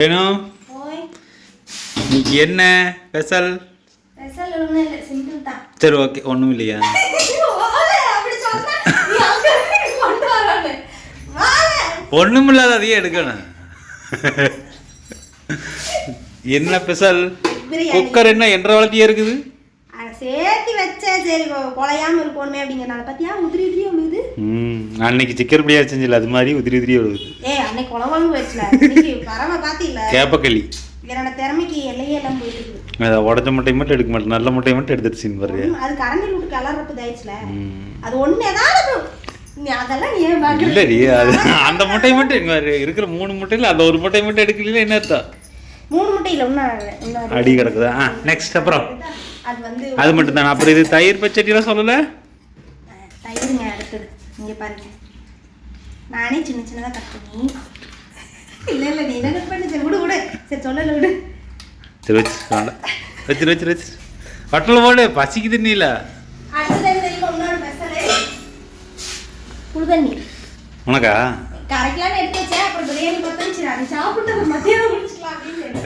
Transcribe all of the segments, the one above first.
வேணும்? இன்னைக்கு என்ன ஸ்பெஷல்? சரி ஓகே ஒன்றும் இல்லையா. ஒன்றும் இல்லாத அதையே எடுக்கணும். என்ன ஸ்பெஷல். குக்கர் என்ன என்ற வளர்த்தியே இருக்குது? சேர்த்து வச்சேன். சரி குலையாம இருக்கணுமே அப்படிங்கிறனால பத்தியா உதிரி உதிரி விழுது ம் அன்னைக்கு சிக்கன் பிரியாணி செஞ்சல அது மாதிரி உதிரி உதிரி விழுகுது. ஏ வச்சல. இன்னைக்கு பரம பாத்தி இல்ல கேப்பக்களி என்னோட திறமைக்கு எல்லையே எல்லாம் அதை உடச்ச முட்டை மட்டும் எடுக்க மாட்டேன். நல்ல முட்டையை மட்டும் எடுத்துட்டு சீன் பாரு அது கரண்டில் விட்டு கலர்றப்ப இதாயிடுச்சுல. அது ஒண்ணு ஏதாவது? இல்லடி அது அந்த முட்டையை மட்டும் இருக்கிற மூணு முட்டையில அந்த ஒரு முட்டையை மட்டும் எடுக்கல என்ன அர்த்தம்? மூணு முட்டை இன்னும் இன்னும் அடி கிடக்குதா? நெக்ஸ்ட் அப்புறம். அது மட்டும் தானே அப்புறம் இது தயிர் பச்சடிலாம் சொல்லல? தயிருங்க அடுத்தது. இங்க பாருங்க. நானே சின்ன சின்னதா கட் பண்ணி. இல்ல இல்ல நீ என்ன கட் பண்ணி சரி விடு விடு. சரி சொல்லல விடு. சரி வச்சு வேண்டாம். வச்சிரு வச்சிரு வச்சு. வட்டல போடு பசிக்குது நீல. உனக்கா.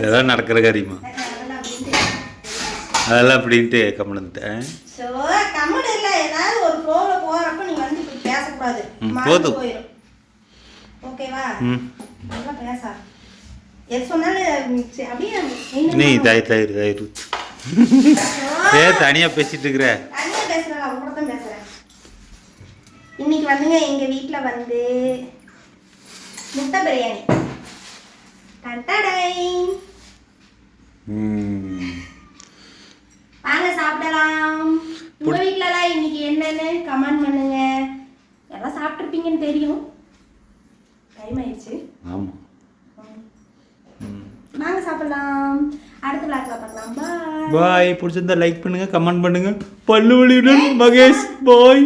ஏதோ நடக்கிற காரியமா? அதெல்லாம் அப்படின்ட்டு. அதெல்லாம் அப்படின்ட்டு கம்மந்துட்டேன் ஸோ கம்முன்னு இல்லை. ஏதாவது ஒரு ஃப்ளோவில் போகிறப்ப நீ வந்து இப்படி பேசக்கூடாது. ம், மறந்து போதும். ஓகேவா நல்லா பேசா எது சொன்னாலும் அப்படியே நீ. தயிர் தயிர் தயிர் ஏ தனியா பேசிட்டு இருக்கிற தனியா பேசுறேன் அவங்க கூட தான் பேசுறேன் இன்னைக்கு வந்துங்க எங்க வீட்ல வந்து முட்டை பிரியாணி டன்டடை. ம். வாங்க சாப்பிடலாம் உங்க வீட்லலாம் இன்னைக்கு என்னன்னு கமெண்ட் பண்ணுங்க எல்லாம் சாப்பிட்டுருப்பீங்கன்னு தெரியும் ஆயிடுச்சு ஆமா வாங்க சாப்பிடலாம். அடுத்த பிளாக்ல பார்க்கலாம். பாய் பாய் பிடிச்சிருந்தா லைக் பண்ணுங்க கமெண்ட் பண்ணுங்க. பல்லு வலியுடன் மகேஷ். பாய்